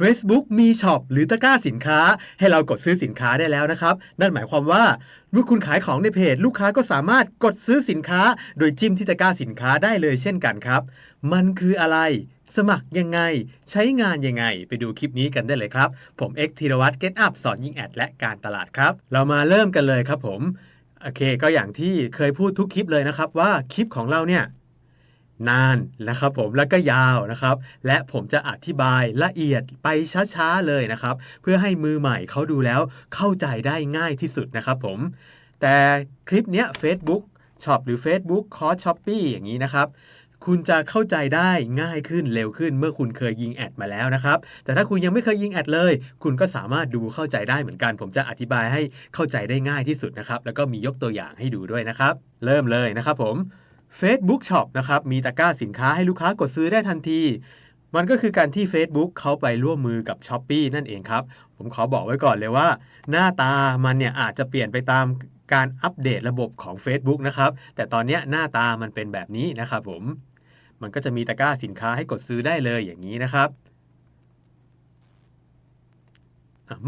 Facebook มีช็อปหรือตะกร้าสินค้า ให้เรากดซื้อสินค้าได้แล้วนะครับ นั่นหมายความว่า เมื่อคุณขายของในเพจ ลูกค้าก็สามารถกดซื้อสินค้า โดยจิ้มที่ตะกร้าสินค้าได้เลยเช่นกันครับ มันคืออะไร สมัครยังไง ใช้งานยังไง ไปดูคลิปนี้กันได้เลยครับ ผมเอ็กธีรวัตรเก็ตอัพสอนยิงแอดและการตลาดครับ เรามาเริ่มกันเลยครับผมโอเค ก็อย่างที่เคยพูดทุกคลิปเลยนะครับว่าคลิปของเราเนี่ย นานนะครับผมแล้วก็ยาวนะครับ และผมจะอธิบายละเอียดไปช้าๆเลยนะครับ เพื่อให้มือใหม่เขาดูแล้วเข้าใจได้ง่ายที่สุดนะครับผม แต่คลิปเนี้ย Facebook Shop หรือ Facebook c o s Shopee อย่างนี้นะครับ คุณจะเข้าใจได้ง่ายขึ้นเร็วขึ้นเมื่อคุณเคยยิงแอดมาแล้วนะครับ แต่ถ้าคุณยังไม่เคยยิงแอดเลย คุณก็สามารถดูเข้าใจได้เหมือนกัน ผมจะอธิบายให้เข้าใจได้ง่ายที่สุดนะครับ แล้วก็มียกตัวอย่างให้ดูด้วยนะครับ เริ่มเลยนะครับผม Facebook Shop นะครับ มีตะกร้าสินค้าให้ลูกค้ากดซื้อได้ทันที มันก็คือการที่ Facebook เขาไปร่วมมือกับ s h อ p e e นั่นเองครับ ผมขอบอกไว้ก่อนเลยว่า หน้าตามันเนี่ยอาจจะเปลี่ยนไปตามการอัปเดตระบบของ Facebook นะครับ แต่ตอนนี้หน้าตามันเป็นแบบนี้นะครับผม มันก็จะมีตะกร้าสินค้าให้กดซื้อได้เลยอย่างนี้นะครับ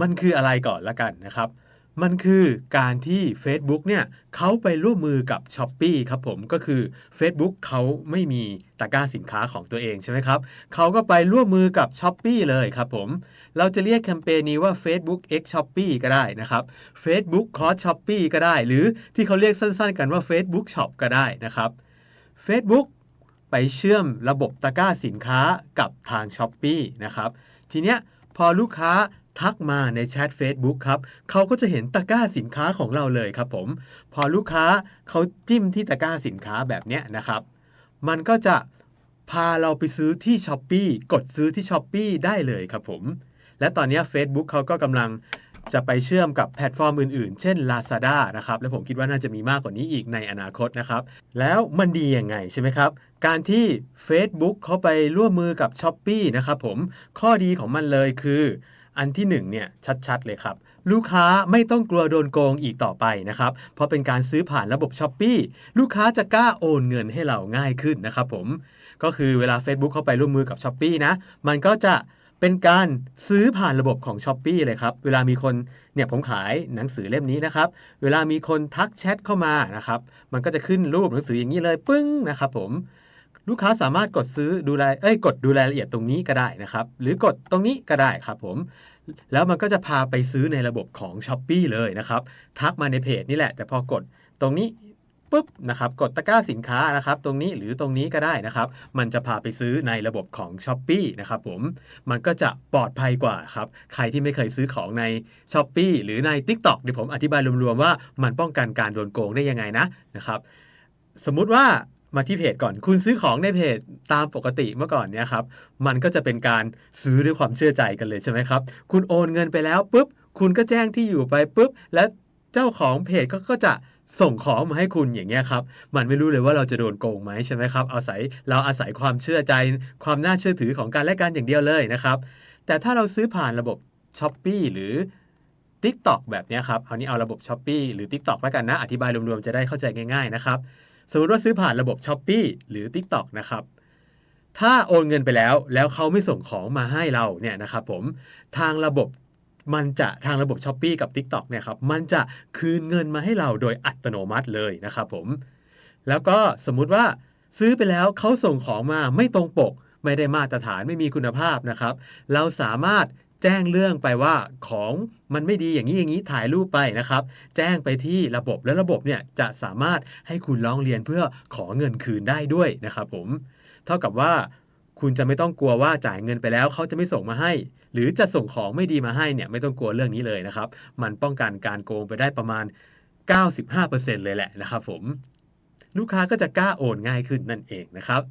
มันคืออะไรก่อนละกันนะครับ มันคือการที่ Facebook เนี่ยเขาไปร่วมมือกับ s h อ p e e ครับผมก็คือ Facebook เขาไม่มีตะกร้าสินค้าของตัวเองใช่ไหมครับเขาก็ไปร่วมมือกับ s h อ p e e เลยครับผมเราจะเรียกแคมเปญนี้ว่า Facebook X Shopee ก็ได้นะครับ Facebook Cross Shopee ก็ได้ หรือที่เขาเรียกสั้นๆ กันว่า Facebook Shop ก็ได้นะครับ Facebook ไปเชื่อมระบบตะกร้าสินค้ากับทาง s h อ p e e นะครับทีเนี้ยพอลูกค้า ทักมาในแชท Facebook ครับเขาก็จะเห็นตะกร้าสินค้าของเราเลยครับผม พอลูกค้าเขาจิ้มที่ตะกร้าสินค้าแบบเนี้ยนะครับ มันก็จะพาเราไปซื้อที่ s h อ p e e กดซื้อที่ s h อ p e e ได้เลยครับผม และตอนนี้ Facebook เขาก็กำลังจะไปเชื่อมกับแพลตฟอร์มอื่นๆ เช่น Lazada นะครับ และผมคิดว่าน่าจะมีมากกว่านี้อีกในอนาคตนะครับ แล้วมันดียังไงใช่ไหมครับ การที่ Facebook เขาไปร่วมมือกับ s h อ p e e นะครับผม ข้อดีของมันเลยคือ อันที่หนึ่งเนี่ยชัดๆ เลยครับ ลูกค้าไม่ต้องกลัวโดนโกงอีกต่อไปนะครับ เพราะเป็นการซื้อผ่านระบบ s h อ p e e ลูกค้าจะกล้าโอนเงินให้เราง่ายขึ้นนะครับผมก็คือเวลา Facebook เข้าไปร่วมมือกับ s h อ p e e นะมันก็จะเป็นการซื้อผ่านระบบของ s h อ p e e เลยครับ เวลามีคนเนี่ยผมขายหนังสือเล่มนี้นะครับ เวลามีคนทักแชทเข้ามานะครับ มันก็จะขึ้นรูปหนังสืออย่างนี้เลยปึ้งนะครับผม ลูกค้าสามารถกดซื้อดูรายเอ้ยกดดูรายละเอียดตรงนี้ก็ได้นะครับ หรือกดตรงนี้ก็ได้ครับผม แล้วมันก็จะพาไปซื้อในระบบของ s h อ p e e เลยนะครับ ทักมาในเพจนี่แหละ แต่พอกดตรงนี้ปุ๊บนะครับกดตะกร้าสินค้านะครับ ตรงนี้หรือตรงนี้ก็ได้นะครับ มันจะพาไปซื้อในระบบของ s h อ p e e นะครับผมมันก็จะปลอดภัยกว่าครับ ใครที่ไม่เคยซื้อของใน s h อ p e e หรือใน TikTok เดี๋ยวผมอธิบายรวมๆว่ามันป้องกันการโดนโกงได้ยังไงนะนะครับ สมมุติว่า มาที่เพจก่อน คุณซื้อของในเพจตามปกติเมื่อก่อนเนี่ยครับ มันก็จะเป็นการซื้อด้วยความเชื่อใจกันเลยใช่ไหมครับ คุณโอนเงินไปแล้วปุ๊บ คุณก็แจ้งที่อยู่ไปปุ๊บ และเจ้าของเพจก็ก็จะส่งของมาให้คุณอย่างเงี้ยครับ มันไม่รู้เลยว่าเราจะโดนโกงไหมใช่ไหมครับ อาศัยเราอาศัยความเชื่อใจ ความน่าเชื่อถือของการและกันอย่างเดียวเลยนะครับ แต่ถ้าเราซื้อผ่านระบบ s h อ p e e หรือ TikTok แบบนี้ครับ เอานี้เอาระบบ s h อ p e e หรือ TikTok แล้วกันนะ อธิบายรวมๆจะได้เข้าใจง่ายๆนะครับ สมมติว่าซื้อผ่านระบบ s h อ p e e หรือ TikTok นะครับ ถ้าโอนเงินไปแล้ว แล้วเขาไม่ส่งของมาให้เราเนี่ยนะครับผมทางระบบมันจะทางระบบ s h อ p e e กับ TikTok เนี่ยครับมันจะคืนเงินมาให้เราโดยอัตโนมัติเลยนะครับผมแล้วก็สมมุติว่าซื้อไปแล้วเขาส่งของมาไม่ตรงปก ไม่ได้มาตรฐานไม่มีคุณภาพนะครับ เราสามารถ แจ้งเรื่องไปว่าของมันไม่ดีอย่างนี้อย่างนี้ถ่ายรูปไปนะครับ แจ้งไปที่ระบบและระบบเนี่ยจะสามารถให้คุณร้องเรียนเพื่อขอเงินคืนได้ด้วยนะครับผมเท่ากับว่าคุณจะไม่ต้องกลัวว่าจ่ายเงินไปแล้วเขาจะไม่ส่งมาให้ หรือจะส่งของไม่ดีมาให้เนี่ยไม่ต้องกลัวเรื่องนี้เลยนะครับ มันป้องกันการโกงไปได้ประมาณ 95%เลยแหละนะครับผมลูกค้าก็จะกล้าโอนง่ายขึ้นนั่นเองนะครับ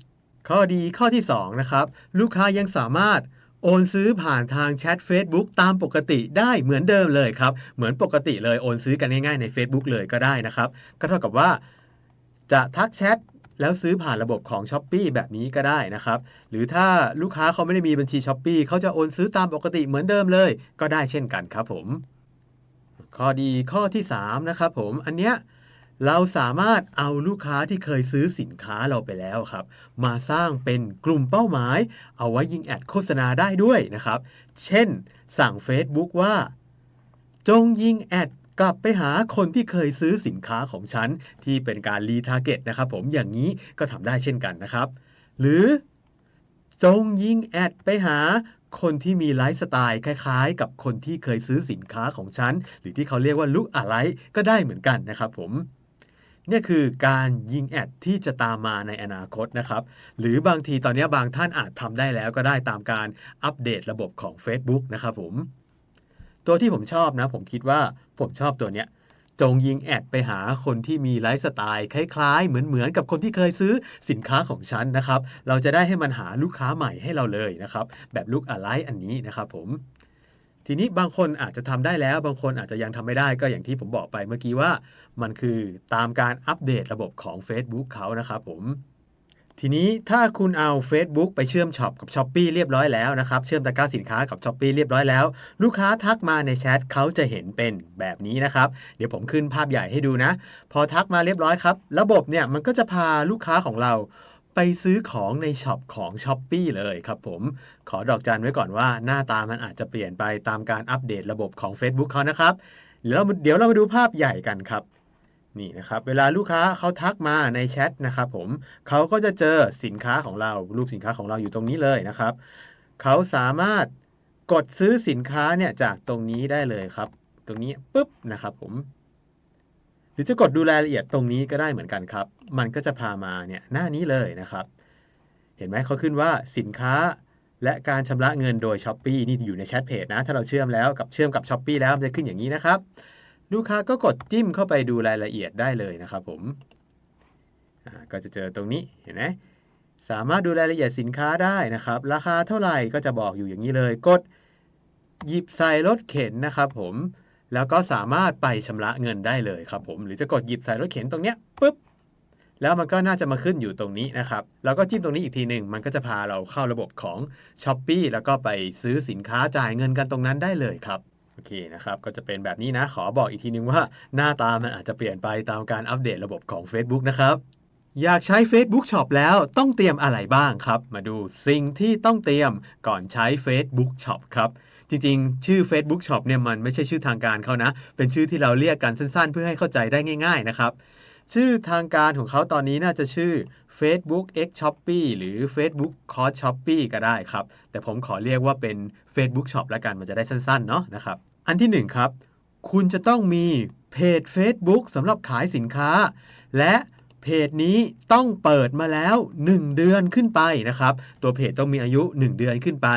ข้อดีข้อที่2นะครับลูกค้ายังสามารถ โอนซื้อผ่านทางแชท Facebook ตามปกติได้เหมือนเดิมเลยครับ เหมือนปกติเลยโอนซื้อกันง่ายๆใน Facebook เลยก็ได้นะครับ ก็เท่ากับว่าจะทักแชทแล้วซื้อผ่านระบบของ s h อ p e e แบบนี้ก็ได้นะครับ หรือถ้าลูกค้าเขาไม่ได้มีบัญชี s h อ p e e เขาจะโอนซื้อตามปกติเหมือนเดิมเลย ก็ได้เช่นกันครับผม ข้อดีข้อที่ 3 นะครับผม อันเนี้ย เราสามารถเอาลูกค้าที่เคยซื้อสินค้าเราไปแล้วครับ มาสร้างเป็นกลุ่มเป้าหมาย เอาไว้ยิงแอดโฆษณาได้ด้วยนะครับ เช่น สั่ง Facebook ว่า จงยิงแอดกลับไปหาคนที่เคยซื้อสินค้าของฉัน ที่เป็นการรีทาร์เก็ตนะครับผมอย่างนี้ก็ทำได้เช่นกันนะครับ หรือ จงยิงแอดไปหาคนที่มีไลฟ์สไตล์คล้ายๆ กับคนที่เคยซื้อสินค้าของฉัน หรือที่เขาเรียกว่าลุกอะไรก็ได้เหมือนกันนะครับผม เนี่ยคือการยิงแอดที่จะตามมาในอนาคตนะครับ หรือบางทีตอนนี้บางท่านอาจทำได้แล้วก็ได้ตามการอัปเดตระบบของ Facebook นะครับผม ตัวที่ผมชอบนะ ผมคิดว่าผมชอบตัวเนี้ยจงยิงแอดไปหาคนที่มีไลฟ์สไตล์คล้ายๆ เหมือนๆกับคนที่เคยซื้อสินค้าของฉันนะครับ เราจะได้ให้มันหาลูกค้าใหม่ให้เราเลยนะครับ แบบลุกอะไรอันนี้นะครับผม ทีนี้บางคนอาจจะทำได้แล้ว บางคนอาจจะยังทำไม่ได้ก็อย่างที่ผมบอกไปเมื่อกี้ว่า มันคือตามการอัปเดตระบบของ Facebook เขานะครับผม ทีนี้ถ้าคุณเอา Facebook ไปเชื่อมช็อปกับ s h อ p e e เรียบร้อยแล้วนะครับ เชื่อมตะกร้าสินค้ากับ s h อ p e e เรียบร้อยแล้ว ลูกค้าทักมาในแชทเขาจะเห็นเป็นแบบนี้นะครับ เดี๋ยวผมขึ้นภาพใหญ่ให้ดูนะ พอทักมาเรียบร้อยครับ ระบบเนี่ยมันก็จะพาลูกค้าของเรา ไปซื้อของในช็อปของ s h อ p e e เลยครับผม ขอดอกจันไว้ก่อนว่าหน้าตามันอาจจะเปลี่ยนไปตามการอัปเดตระบบของ Facebook เขานะครับเดี๋ยวเราเดี๋ยวเรามาดูภาพใหญ่กันครับนี่นะครับเวลาลูกค้าเขาทักมาในแชทนะครับผมเขาก็จะเจอสินค้าของเรารูปสินค้าของเราอยู่ตรงนี้เลยนะครับเขาสามารถกดซื้อสินค้าเนี่ยจากตรงนี้ได้เลยครับ ตรงนี้ปุ๊บนะครับผม รือจะกดดูรายละเอียดตรงนี้ก็ได้เหมือนกันครับ มันก็จะพามาเนี่ยหน้านี้เลยนะครับ เห็นไหมเขาขึ้นว่าสินค้าและการชำระเงินโดย s h อ p e e นี่อยู่ในแชทเพจนะ ถ้าเราเชื่อมแล้วกับเชื่อมกับ s h อ p e e แล้วมันจะขึ้นอย่างนี้นะครับ ลูกค้าก็กดจิ้มเข้าไปดูรายละเอียดได้เลยนะครับผม ก็จะเจอตรงนี้เห็นไหมสามารถดูรายละเอียดสินค้าได้นะครับ ราคาเท่าไหร่ก็จะบอกอยู่อย่างนี้เลย กดหยิบใส่รถเข็นนะครับผม แล้วก็สามารถไปชำระเงินได้เลยครับผม หรือจะกดหยิบใส่รถเข็นตรงเนี้ยปุ๊บแล้วมันก็น่าจะมาขึ้นอยู่ตรงนี้นะครับ แล้วก็จิ้มตรงนี้อีกทีหนึ่ง มันก็จะพาเราเข้าระบบของ s h อ p e e แล้วก็ไปซื้อสินค้าจ่ายเงินกันตรงนั้นได้เลยครับ โอเคนะครับ ก็จะเป็นแบบนี้นะ ขอบอกอีกทีนึงว่าหน้าตามันอาจจะเปลี่ยนไปตามการอัปเดตระบบของ Facebook นะครับ อยากใช้ Facebook Shop แล้วต้องเตรียมอะไรบ้างครับ มาดูสิ่งที่ต้องเตรียมก่อนใช้ Facebook Shop ครับ จริงๆ ชื่อ Facebook Shop เนี่ยมันไม่ใช่ชื่อทางการเขานะ เป็นชื่อที่เราเรียกกันสั้นๆ เพื่อให้เข้าใจได้ง่ายๆนะครับ ชื่อทางการของเขาตอนนี้น่าจะชื่อ Facebook X Shopee หรือ Facebook c o s Shopee ก็ได้ครับ แต่ผมขอเรียกว่าเป็น Facebook Shop แล้วกันมันจะได้สั้นๆ เนาะนะครับ อันที่หนึ่งครับ คุณจะต้องมีเพจ Facebook สำหรับขายสินค้า และเพจนี้ต้องเปิดมาแล้ว 1 เดือนขึ้นไปนะครับ ตัวเพจต้องมีอายุ 1 เดือนขึ้นไป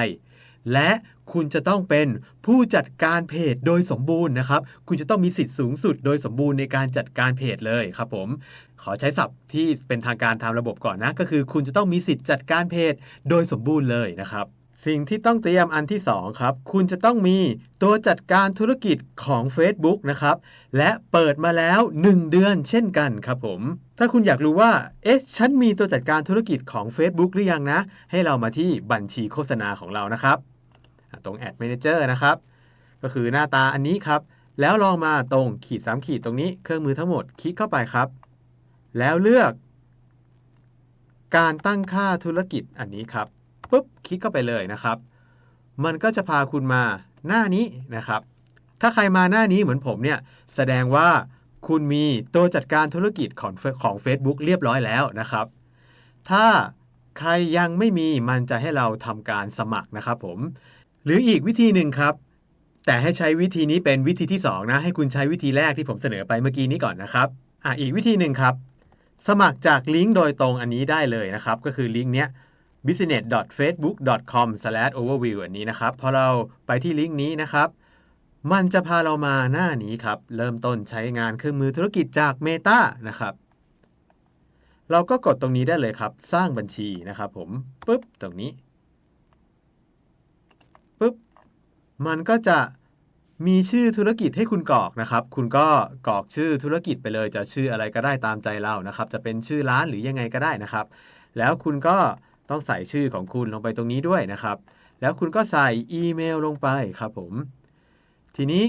และ คุณจะต้องเป็นผู้จัดการเพจโดยสมบูรณ์นะครับ คุณจะต้องมีสิทธิ์สูงสุดโดยสมบูรณ์ในการจัดการเพจเลยครับผม ขอใช้ศัพท์ที่เป็นทางการทางระบบก่อนนะ ก็คือคุณจะต้องมีสิทธิ์จัดการเพจโดยสมบูรณ์เลยนะครับสิ่งที่ต้องเตรียมอันที่ 2 ครับ คุณจะต้องมีตัวจัดการธุรกิจของ Facebook นะครับ และเปิดมาแล้ว 1 เดือนเช่นกันครับผม ถ้าคุณอยากรู้ว่า เอ๊ะ ฉันมีตัวจัดการธุรกิจของ Facebook หรือยังนะ ให้เรามาที่บัญชีโฆษณาของเรานะครับ ตรง Ad Manager นะครับ ก็คือหน้าตาอันนี้ครับ แล้วลองมาตรงขีด 3 ขีดตรงนี้เครื่องมือทั้งหมดคลิกเข้าไปครับ แล้วเลือก การตั้งค่าธุรกิจอันนี้ครับปุ๊บคลิกเข้าไปเลยนะครับ มันก็จะพาคุณมาหน้านี้นะครับ ถ้าใครมาหน้านี้เหมือนผมเนี่ยแสดงว่าคุณมีตัวจัดการธุรกิจของของ Facebook เรียบร้อยแล้วนะครับ ถ้าใครยังไม่มีมันจะให้เราทำการสมัครนะครับผม หรืออีกวิธีหนึ่งครับ แต่ให้ใช้วิธีนี้เป็นวิธีที่ 2 นะ ให้คุณใช้วิธีแรกที่ผมเสนอไปเมื่อกี้นี้ก่อนนะครับอะอีกวิธีหนึ่งครับ สมัครจากลิงก์โดยตรงอันนี้ได้เลยนะครับ ก็คือลิงก์เนี้ย business.facebook.com/overview อันนี้นะครับพอเราไปที่ลิงก์นี้นะครับ มันจะพาเรามาหน้านี้ครับ เริ่มต้นใช้งานเครื่องมือธุรกิจจาก Meta นะครับ เราก็กดตรงนี้ได้เลยครับ สร้างบัญชีนะครับ ผมปุ๊บตรงนี้ปุ๊บ มันก็จะมีชื่อธุรกิจให้คุณกรอกนะครับ คุณก็กรอกชื่อธุรกิจไปเลย จะชื่ออะไรก็ได้ตามใจเรานะครับ จะเป็นชื่อร้านหรือยังไงก็ได้นะครับ แล้วคุณก็ต้องใส่ชื่อของคุณลงไปตรงนี้ด้วยนะครับ แล้วคุณก็ใส่อีเมลลงไปครับผม ทีนี้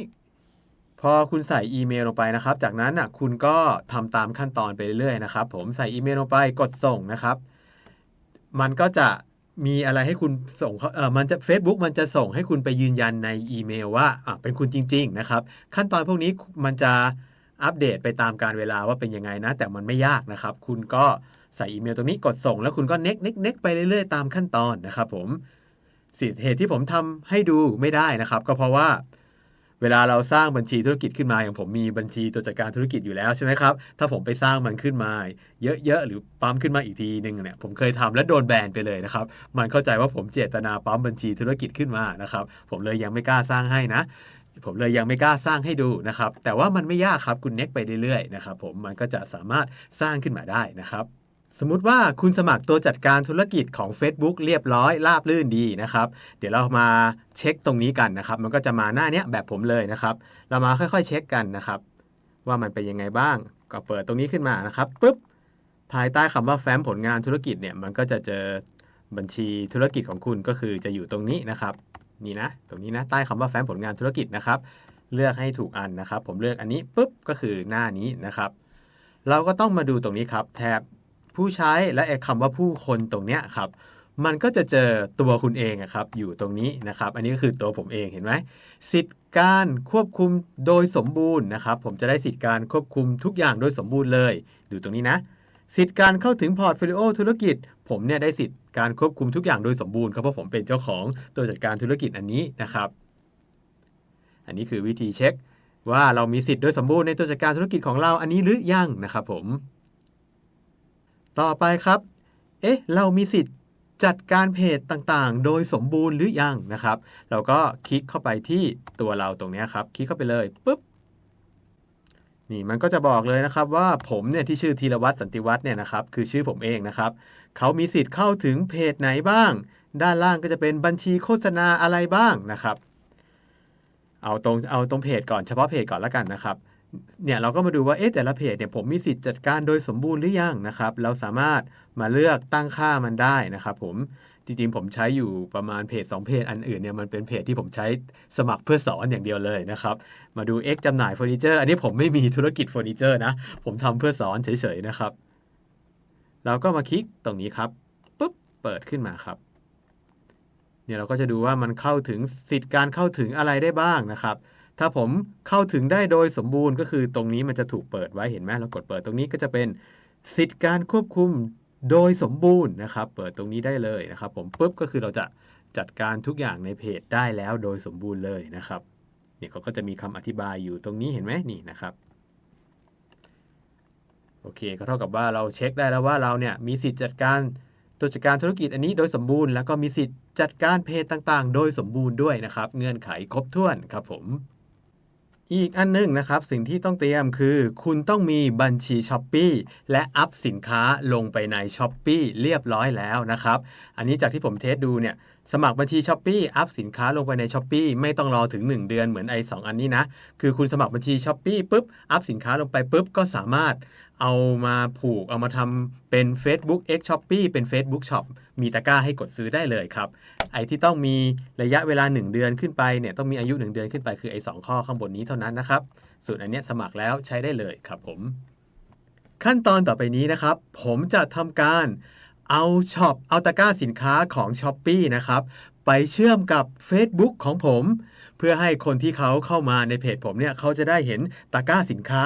พอคุณใส่อีเมลลงไปนะครับ จากนั้นอะคุณก็ทำตามขั้นตอนไปเรื่อยๆนะครับ ผมใส่อีเมลลงไปกดส่งนะครับ มันก็จะ มีอะไรให้คุณส่งเขาเออมันจะ Facebook มันจะส่งให้คุณไปยืนยันในอีเมลว่าอะเป็นคุณจริง ๆ นะครับ ขั้นตอนพวกนี้มันจะอัปเดตไปตามการเวลาว่าเป็นยังไงนะ แต่มันไม่ยากนะครับ คุณก็ใส่อีเมลตรงนี้กดส่ง แล้วคุณก็เน็กเน็กเน็กไปเรื่อยๆตามขั้นตอนนะครับผมสิเหตุที่ผมทำให้ดูไม่ได้นะครับ ก็เพราะว่า เวลาเราสร้างบัญชีธุรกิจขึ้นมาอย่างผมมีบัญชีตัวจัดการธุรกิจอยู่แล้วใช่ไหมครับถ้าผมไปสร้างมันขึ้นมา เยอะๆหรือปั๊มขึ้นมาอีกทีหนึ่งเนี่ยผมเคยทำและโดนแบนไปเลยนะครับมันเข้าใจว่าผมเจตนาปั๊มบัญชีธุรกิจขึ้นมานะครับผมเลยยังไม่กล้าสร้างให้นะผมเลยยังไม่กล้าสร้างให้ดูนะครับ แต่ว่ามันไม่ยากครับคุณเน็กไปเรื่อยๆนะครับผมมันก็จะสามารถสร้างขึ้นมาได้นะครับ สมมติว่าคุณสมัครตัวจัดการธุรกิจของ Facebook เรียบร้อยราบรื่นดีนะครับ เดี๋ยวเรามาเช็คตรงนี้กันนะครับ มันก็จะมาหน้าเนี้ยแบบผมเลยนะครับ เรามาค่อยๆเช็คกันนะครับ ว่ามันเป็นยังไงบ้าง ก็เปิดตรงนี้ขึ้นมานะครับปุ๊บภายใต้คำว่าแฟ้มผลงานธุรกิจเนี่ยมันก็จะเจอบัญชีธุรกิจของคุณก็คือจะอยู่ตรงนี้นะครับนี่นะ ตรงนี้นะใต้คำว่าแฟ้มผลงานธุรกิจนะครับ เลือกให้ถูกอันนะครับ ผมเลือกอันนี้ปุ๊บก็คือหน้านี้นะครับ เราก็ต้องมาดูตรงนี้ครับแถบ ผู้ใช้และไอ้คำว่าผู้คนตรงเนี้ยครับมันก็จะเจอตัวคุณเองอะครับอยู่ตรงนี้นะครับ อันนี้ก็คือตัวผมเองเห็นไหมสิทธิ์การควบคุมโดยสมบูรณ์นะครับ ผมจะได้สิทธิ์การควบคุมทุกอย่างโดยสมบูรณ์เลยดูตรงนี้นะ สิทธิ์การเข้าถึงพอร์ตโฟลิโอธุรกิจ ผมเนี่ยได้สิทธิ์การควบคุมทุกอย่างโดยสมบูรณ์ครับเพราะผมเป็นเจ้าของตัวจัดการธุรกิจอันนี้นะครับ อันนี้คือวิธีเช็ค ว่าเรามีสิทธิ์โดยสมบูรณ์ในตัวจัดการธุรกิจของเราอันนี้หรือยังนะครับ ผม ต่อไปครับ เอ๊ะ เรามีสิทธิ์จัดการเพจต่างๆ โดยสมบูรณ์หรือยังนะครับ เราก็คลิกเข้าไปที่ตัวเราตรงนี้ครับ คลิกเข้าไปเลยปุ๊บ นี่มันก็จะบอกเลยนะครับว่าผมเนี่ยที่ชื่อธีรวัตรสันติวัฒน์เนี่ยนะครับ คือชื่อผมเองนะครับ เขามีสิทธิ์เข้าถึงเพจไหนบ้าง ด้านล่างก็จะเป็นบัญชีโฆษณาอะไรบ้างนะครับ เอาตรงเอาตรงเพจก่อนเฉพาะเพจก่อนแล้วกันนะครับ เนี่ยเราก็มาดูว่าเอ๊ะแต่ละเพจเนี่ยผมมีสิทธิ์จัดการโดยสมบูรณ์หรือยังนะครับ เราสามารถมาเลือกตั้งค่ามันได้นะครับ ผมจริงๆผมใช้อยู่ประมาณเพจ2เพจอันอื่นเนี่ยมันเป็นเพจที่ผมใช้สมัครเพื่อสอนอย่างเดียวเลยนะครับ มาดู X จำหน่ายเฟอร์นิเจอร์อันนี้ผมไม่มีธุรกิจเฟอร์นิเจอร์นะผมทำเพื่อสอนเฉยๆนะครับ เราก็มาคลิกตรงนี้ครับปุ๊บเปิดขึ้นมาครับเนี่ยเราก็จะดูว่ามันเข้าถึงสิทธิ์การเข้าถึงอะไรได้บ้างนะครับ ถ้าผมเข้าถึงได้โดยสมบูรณ์ก็คือตรงนี้มันจะถูกเปิดไว้เห็นไหมเรากดเปิดตรงนี้ก็จะเป็นสิทธิการควบคุมโดยสมบูรณ์นะครับ เปิดตรงนี้ได้เลยนะครับ ผมปุ๊บก็คือเราจะจัดการทุกอย่างในเพจได้แล้วโดยสมบูรณ์เลยนะครับเนี่ยเขาก็จะมีคำอธิบายอยู่ตรงนี้เห็นไหมนี่นะครับโอเคก็เท่ากับว่าเราเช็คได้แล้วว่าเราเนี่ยมีสิทธิ์จัดการตัวจัดการธุรกิจอันนี้โดยสมบูรณ์ แล้วก็มีสิทธิ์จัดการเพจต่างๆ โดยสมบูรณ์ด้วยนะครับ เงื่อนไขครบถ้วนครับผม อีกอันหนึงนะครับ สิ่งที่ต้องเตรียมคือ คุณต้องมีบัญชี s h อ p e e และอัพสินค้าลงไปใน s h อ p e e เรียบร้อยแล้วนะครับ อันนี้จากที่ผมเทสดูเนี่ยสมัครบัญชี s h อ p e e อัพสินค้าลงไปใน s h อ p e e ไม่ต้องรอถึง 1 เดือนเหมือนไอ้สอันนี้นะ คือคุณสมัครบัญชี s h อ p e e ปุ๊บ อัพสินค้าลงไปปุ๊บ ก็สามารถ เอามาผูกเอามาทำเป็น Facebook X Shopee เป็น Facebook Shop มีตะกร้าให้กดซื้อได้เลยครับ ไอ้ที่ต้องมีระยะเวลา 1 เดือนขึ้นไปเนี่ยต้องมีอายุ 1 เดือนขึ้นไปคือไอ้สข้อข้างบนนี้เท่านั้นนะครับ ส่วนอันเนี้ยสมัครแล้วใช้ได้เลยครับผม ขั้นตอนต่อไปนี้นะครับ ผมจะทำการเอาช็อปเอาตะกร้าสินค้าของ s h อ p e e นะครับไปเชื่อมกับ Facebook ของผม เพื่อให้คนที่เขาเข้ามาในเพจผมเนี่ยเขาจะได้เห็นตะกร้าสินค้า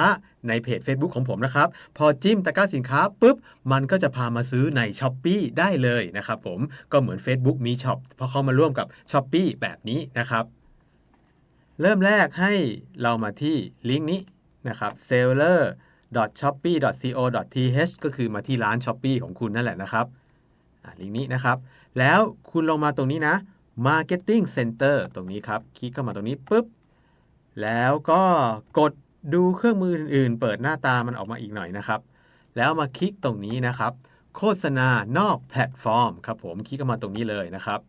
ในเพจ Facebook ของผมนะครับ พอจิ้มตะกร้าสินค้าปุ๊บ มันก็จะพามาซื้อใน s h อ p e e ได้เลยนะครับผมก็เหมือน Facebook มีช็อปพอเขามาร่วมกับ s h อ p e e แบบนี้นะครับ เริ่มแรกให้เรามาที่ลิงก์นี้นะครับ seller shopee co th ก็คือมาที่ร้าน Shopee ของคุณนั่นแหละนะครับลิงก์นี้นะครับ แล้วคุณลงมาตรงนี้นะ Marketing Center ตรงนี้ครับ คลิกเข้ามาตรงนี้ปุ๊บ แล้วก็กดดูเครื่องมืออื่นๆ เปิดหน้าตามันออกมาอีกหน่อยนะครับ แล้วมาคลิกตรงนี้นะครับ โฆษณานอกแพลตฟอร์มครับผมคลิกเข้ามาตรงนี้เลยนะครับ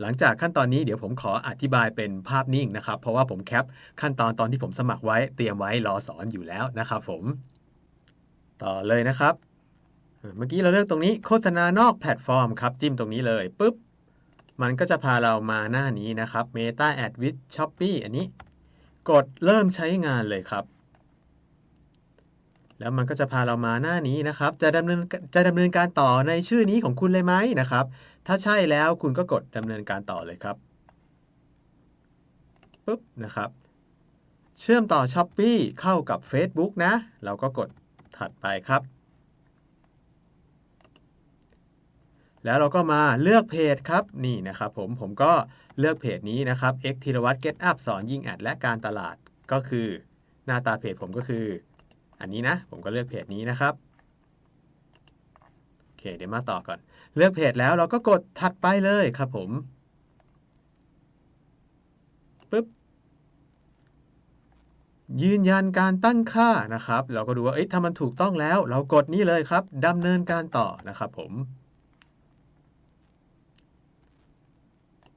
หลังจากขั้นตอนนี้เดี๋ยวผมขออธิบายเป็นภาพนิ่งนะครับ เพราะว่าผมแคปขั้นตอนตอนที่ผมสมัครไว้เตรียมไว้รอสอนอยู่แล้วนะครับ ผม ต่อเลยนะครับ เมื่อกี้เราเลือกตรงนี้โฆษณานอกแพลตฟอร์มครับ จิ้มตรงนี้เลยปุ๊บ มันก็จะพาเรามาหน้านี้นะครับ Meta Ad with Shopee อันนี้ กดเริ่มใช้งานเลยครับ แล้วมันก็จะพาเรามาหน้านี้นะครับ จะดำเนินจะดำเนินการต่อในชื่อนี้ของคุณเลยไหมนะครับ ถ้าใช่แล้วคุณก็กดดำเนินการต่อเลยครับปุ๊บนะครับ เชื่อมต่อ s h อ p e e เข้ากับ Facebook นะ เราก็กดถัดไปครับ แล้วเราก็มาเลือกเพจครับนี่นะครับผมผมก็เลือกเพจนี้นะครับ X ธีรวัตร Get Up สอนยิงแอดและการตลาดก็คือหน้าตาเพจผมก็คือ อันนี้นะ ผมก็เลือกเพจนี้นะครับโอเคเดี๋ยวมาต่อก่อน เลือกเพจแล้วเราก็กดถัดไปเลยครับผมปึ๊บยืนยันการตั้งค่านะครับ เราก็ดูว่าเอ๊ะถ้ามันถูกต้องแล้ว เรากดนี้เลยครับดำเนินการต่อนะครับผม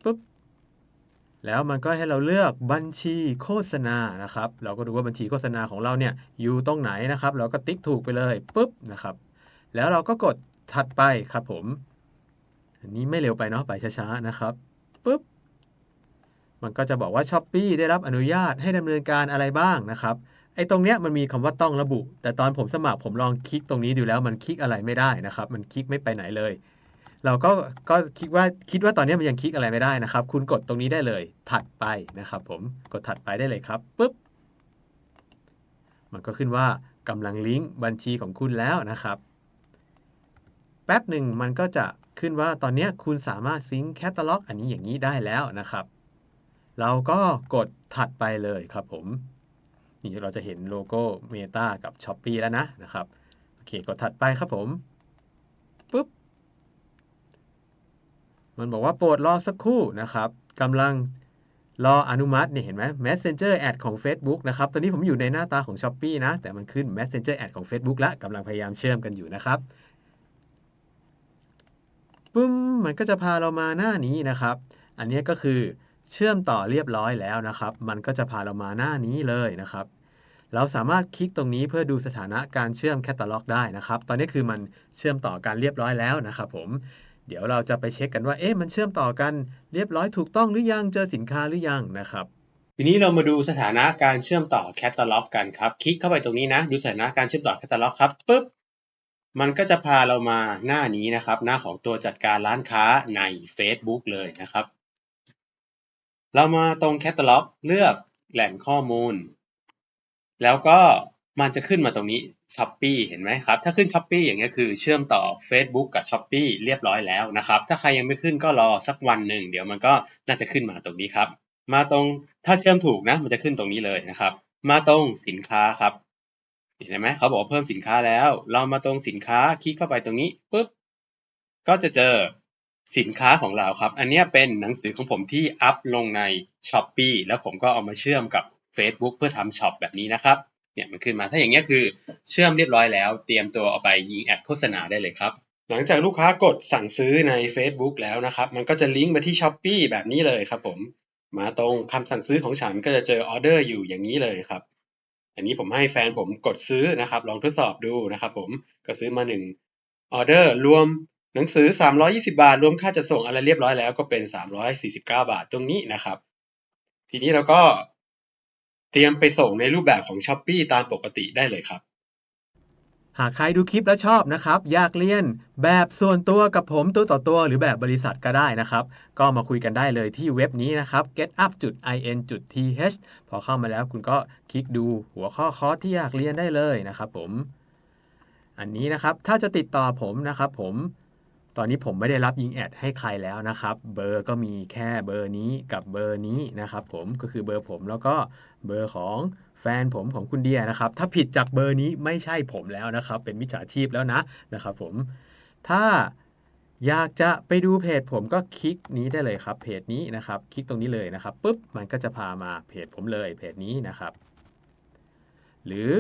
ปุ๊บแล้วมันก็ให้เราเลือกบัญชีโฆษณานะครับ เราก็ดูว่าบัญชีโฆษณาของเราเนี่ยอยู่ตรงไหนนะครับ เราก็ติ๊กถูกไปเลยปุ๊บนะครับ แล้วเราก็กดถัดไปครับผม อันนี้ไม่เร็วไปเนาะไปช้าๆนะครับปุ๊บมันก็จะบอกว่า s h อ p e e ได้รับอนุญาตให้ดำเนินการอะไรบ้างนะครับไอ้ตรงเนี้ยมันมีคำว่าต้องระบุ แต่ตอนผมสมัครผมลองคลิกตรงนี้ดูแล้วมันคลิกอะไรไม่ได้นะครับ มันคลิกไม่ไปไหนเลย เราก็ก็คิดว่าคิดว่าตอนนี้มันยังคลิกอะไรไม่ได้นะครับ คุณกดตรงนี้ได้เลย ถัดไปนะครับผมกดถัดไปได้เลยครับปุ๊บมันก็ขึ้นว่ากำลังลิงก์บัญชีของคุณแล้วนะครับ แป๊บหนึ่งมันก็จะขึ้นว่าตอนนี้คุณสามารถซิงค์แคตตาล็อกอันนี้อย่างนี้ได้แล้วนะครับ เราก็กดถัดไปเลยครับผม นี่เราจะเห็นโลโก้ Meta กับ s h อ p e e แล้วนะนะครับ โอเค กดถัดไปครับผมปุ๊บ มันบอกว่าโปรดรอสักครู่นะครับกำลังรออนุมัติเนี่ยเห็นไหม Messenger Ad ของ Facebook นะครับ ตอนนี้ผมอยู่ในหน้าตาของ s h อ p e e นะ แต่มันขึ้น Messenger Ad ของ Facebook แล้วกำลังพยายามเชื่อมกันอยู่นะครับปึ้มมันก็จะพาเรามาหน้านี้นะครับ อันนี้ก็คือเชื่อมต่อเรียบร้อยแล้วนะครับ มันก็จะพาเรามาหน้านี้เลยนะครับ เราสามารถคลิกตรงนี้เพื่อดูสถานะการเชื่อมแคตตาล็อกได้นะครับ ตอนนี้คือมันเชื่อมต่อกันเรียบร้อยแล้วนะครับผม เดี๋ยวเราจะไปเช็คกันว่าเอ๊ะมันเชื่อมต่อกันเรียบร้อยถูกต้องหรือยังเจอสินค้าหรือยังนะครับ ทีนี้เรามาดูสถานะการเชื่อมต่อแคตตาล็อกกันครับ คลิกเข้าไปตรงนี้นะ ดูสถานะการเชื่อมต่อแคตตาล็อกครับปุ๊บมันก็จะพาเรามาหน้านี้นะครับ หน้าของตัวจัดการร้านค้าใน Facebook เลยนะครับ เรามาตรงแคตตาล็อกเลือกแหล่งข้อมูล แล้วก็ มันจะขึ้นมาตรงนี้ s h อ p e e เห็นไหมครับ ถ้าขึ้น s h อ p e e อย่างเงี้ยคือเชื่อมต่อ Facebook กับ s h อ p e e เรียบร้อยแล้วนะครับ ถ้าใครยังไม่ขึ้นก็รอสักวันหนึ่งเดี๋ยวมันก็น่าจะขึ้นมาตรงนี้ครับ มาตรงถ้าเชื่อมถูกนะ มันจะขึ้นตรงนี้เลยนะครับ มาตรงสินค้าครับ เห็นไหมเขาบอกเพิ่มสินค้าแล้ว เรามาตรงสินค้าคลิกเข้าไปตรงนี้ปุ๊บก็จะเจอสินค้าของเราครับ อันนี้เป็นหนังสือของผมที่อัพลงใน s h อ p e e แล้วผมก็เอามาเชื่อมกับ Facebook เพื่อทำช็อปแบบนี้นะครับ เนี่ยมันขึ้นมาถ้าอย่างเงี้ยคือเชื่อมเรียบร้อยแล้ว เตรียมตัวเอาไปยิงแอดโฆษณาได้เลยครับ หลังจากลูกค้ากดสั่งซื้อใน Facebook แล้วนะครับ มันก็จะลิงก์มาที่ s h อ p e e แบบนี้เลยครับผมมาตรงคำสั่งซื้อของฉันก็จะเจอออเดอร์อยู่อย่างนี้เลยครับ อันนี้ผมให้แฟนผมกดซื้อนะครับ ลองทดสอบดูนะครับ ผมก็ซื้อมาหนึ่งออเดอร์รวมหนังสือ 320 บาท รวมค่าจัดส่งอะไรเรียบร้อยแล้วก็เป็น 349 บาทตรงนี้นะครับ ทีนี้เราก็ เตรียมไปส่งในรูปแบบของ s h อ p e e ตามปกติได้เลยครับหากใครดูคลิปแล้วชอบนะครับ อยากเรียนแบบส่วนตัวกับผมตัวต่อตัว หรือแบบบริษัทก็ได้นะครับ ก็มาคุยกันได้เลยที่เว็บนี้นะครับ getup.in.th พอเข้ามาแล้วคุณก็คลิกดูหัวข้อคอร์สที่อยากเรียนได้เลยนะครับผม อันนี้นะครับถ้าจะติดต่อผมนะครับผม ตอนนี้ผมไม่ได้รับยิงแอดให้ใครแล้วนะครับ เบอร์ก็มีแค่เบอร์นี้กับเบอร์นี้นะครับ ผมก็คือเบอร์ผมแล้วก็เบอร์ของแฟนผมของคุณเดียนะครับ ถ้าผิดจากเบอร์นี้ไม่ใช่ผมแล้วนะครับ เป็นมิจฉาชีพแล้วนะนะครับ ผมถ้าอยากจะไปดูเพจผมก็คลิกนี้ได้เลยครับ เพจนี้นะครับ คลิกตรงนี้เลยนะครับปุ๊บมันก็จะพามาเพจผมเลยเพจนี้นะครับ หรือ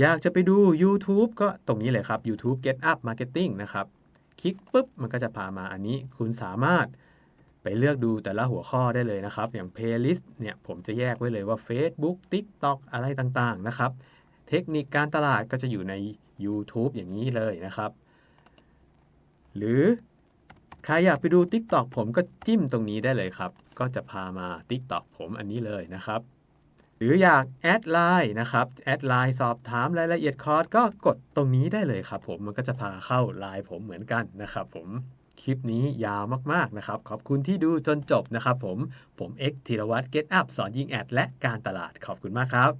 อยากจะไปดู YouTube ก็ตรงนี้เลยครับ YouTube Get Up Marketing นะครับ คลิกปุ๊บมันก็จะพามาอันนี้ คุณสามารถไปเลือกดูแต่ละหัวข้อได้เลยนะครับ อย่าง playlist เนี่ยผมจะแยกไว้เลยว่า Facebook TikTok อะไรต่างๆนะครับ เทคนิคการตลาดก็จะอยู่ใน YouTube อย่างนี้เลยนะครับ หรือใครอยากไปดู TikTok ผมก็จิ้มตรงนี้ได้เลยครับ ก็จะพามา TikTok ผมอันนี้เลยนะครับ หรืออยากแอดไลน์นะครับแอดไลน์สอบถามรายละเอียดคอร์สก็กดตรงนี้ได้เลยครับผมมันก็จะพาเข้าไลน์ผมเหมือนกันนะครับผมคลิปนี้ยาวมาก ๆ นะครับ ขอบคุณที่ดูจนจบนะครับผม ผมเอ็กธีรวัตรเกตอัพสอนยิงแอด และการตลาดขอบคุณมากครับ